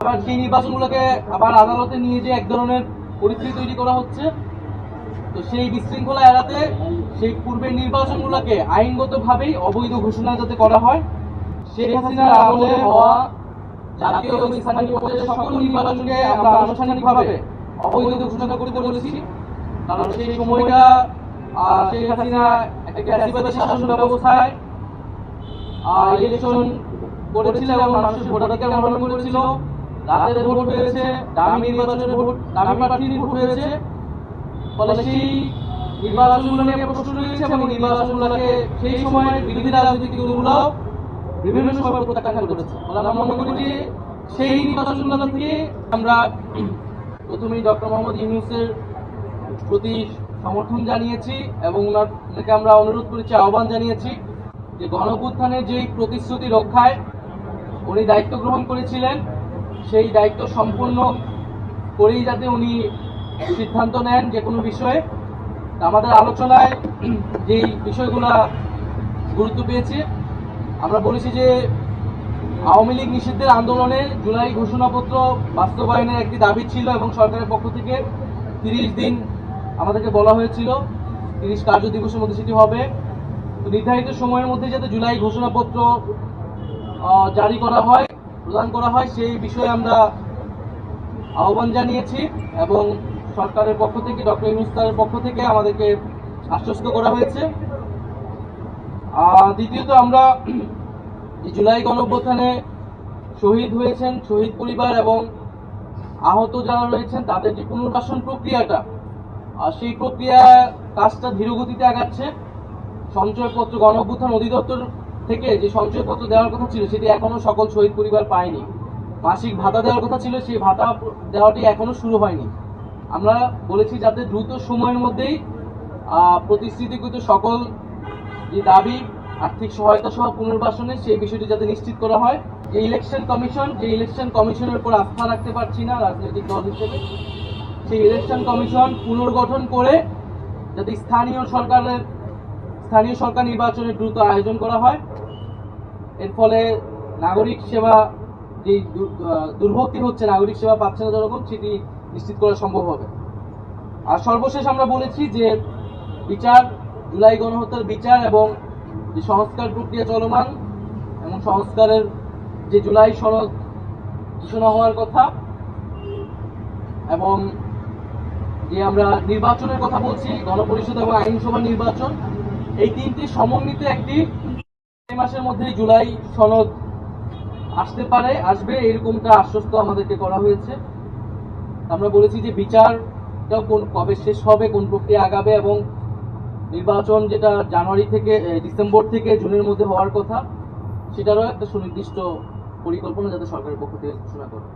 আবার সেই নির্বাচনগুলোকে আবার আদালতে নিয়ে যে এক ধরনের পরিস্থিতি তৈরি করা হচ্ছে, তো সেই বিশৃঙ্খলা এড়াতে সেই পূর্বের নির্বাচনগুলোকে আইনগতভাবেই অবৈধ ঘোষণা যাতে করা হয়, শেখ হাসিনার আমলে হওয়া জাতীয় সকল নির্বাচনকে আমরা আনুষ্ঠানিকভাবে অবৈধ ঘোষণা করতে বলেছি, কারণ সেই সময়টা শেখ হাসিনা একটা শাসন ব্যবস্থায় ইলেকশন করেছিল এবং মানুষের ভোটাধিকার গ্রহণ করেছিল। রাতের ভোট হয়েছে দামি নির্বাচনের ভোট দামি প্রার্থীর ভোট হয়েছে। ফলে সেই নির্বাচনগুলো নিয়ে প্রশ্ন রয়েছে এবং নির্বাচনগুলোকে সেই সময়ের বিরোধী রাজনৈতিক দলগুলো বিভিন্ন সময় প্রত্যাখ্যান করেছে। ফলে আমরা মনে করি যে সেই নির্বাচনগুলো থেকে আমরা প্রথমেই ডক্টর মোহাম্মদ ইউনুসের প্রতি সমর্থন জানিয়েছি এবং ওনাকে আমরা অনুরোধ করেছি আহ্বান জানিয়েছি যে গণপুত্থানের যেই প্রতিশ্রুতি রক্ষায় উনি দায়িত্ব গ্রহণ করেছিলেন সেই দায়িত্ব সম্পূর্ণ করেই যাতে উনি সিদ্ধান্ত নেন যে কোনো বিষয়ে। আমাদের আলোচনায় যেই বিষয়গুলো গুরুত্ব পেয়েছে, আমরা বলেছি যে আওয়ামী লীগ নিষিদ্ধের আন্দোলনে জুলাই ঘোষণাপত্র বাস্তবায়নের একটি দাবি ছিল এবং সরকারের পক্ষ থেকে তিরিশ দিন আমাদেরকে বলা হয়েছিল, তিরিশ কার্য দিবসের মধ্যে সেটি হবে। নির্ধারিত সময়ের মধ্যে যাতে জুলাই ঘোষণাপত্র জারি করা হয় প্রদান করা হয়, সেই বিষয়ে আমরা আহ্বান জানিয়েছি এবং সরকারের পক্ষ থেকে, ডক্টর ইউনুস্তারের পক্ষ থেকে আমাদেরকে আশ্বস্ত করা হয়েছে। দ্বিতীয়ত আমরা জুলাই গণঅভ্যুত্থানে শহীদ হয়েছেন, শহীদ পরিবার এবং আহত যারা রয়েছেন, তাদের যে পুনর্বাসন প্রক্রিয়াটা সেই প্রক্রিয়া কাজটা ধীরগতিতে আগাচ্ছে। সঞ্চয়পত্র গণ অভ্যুত্থান অধিদপ্তর থেকে যে সঞ্চয়পত্র দেওয়ার কথা ছিল, সেটি এখনও সকল শহীদ পরিবার পায়নি। মাসিক ভাতা দেওয়ার কথা ছিল, সেই ভাতা দেওয়াটি এখনও শুরু হয়নি। আমরা বলেছি যাতে দ্রুত সময়ের মধ্যেই প্রতিশ্রুতিকৃত সকল যে দাবি, আর্থিক সহায়তা সহ পুনর্বাসনের সেই বিষয়টি যাতে নিশ্চিত করা হয়। যে ইলেকশন কমিশন যে ইলেকশন কমিশনের উপর আস্থা রাখতে পারছি না রাজনৈতিক দল হিসেবে, সেই ইলেকশন কমিশন পুনর্গঠন করে যাতে স্থানীয় সরকারের, স্থানীয় সরকার নির্বাচনের দ্রুত আয়োজন করা হয়। এর ফলে নাগরিক সেবা যে দুর্ভোগটি হচ্ছে নাগরিক সেবা পাচ্ছে না জনগণ, সেটি নিশ্চিত করা সম্ভব হবে। আর সর্বশেষ আমরা বলেছি যে বিচার, জুলাই গণহত্যার বিচার এবং যে সংস্কার প্রক্রিয়া চলমান এবং সংস্কারের যে জুলাই সনদ ঘোষণা হওয়ার কথা এবং যে আমরা নির্বাচনের কথা বলছি, গণপরিষদ এবং আইনসভা নির্বাচন, এই তিনটি সমন্বিত একটি এই মাসের মধ্যে জুলাই সনদ আসতে পারে, আসবে, এরকমটা আশ্বস্ত আমাদেরকে করা হয়েছে। আমরা বলেছি যে বিচারটা কোন, কবে শেষ হবে, কোন প্রক্রিয়া আগাবে এবং নির্বাচন যেটা জানুয়ারি থেকে ডিসেম্বর থেকে জুনের মধ্যে হওয়ার কথা, সেটারও একটা সুনির্দিষ্ট পরিকল্পনা যাতে সরকারের পক্ষ থেকে ঘোষণা করে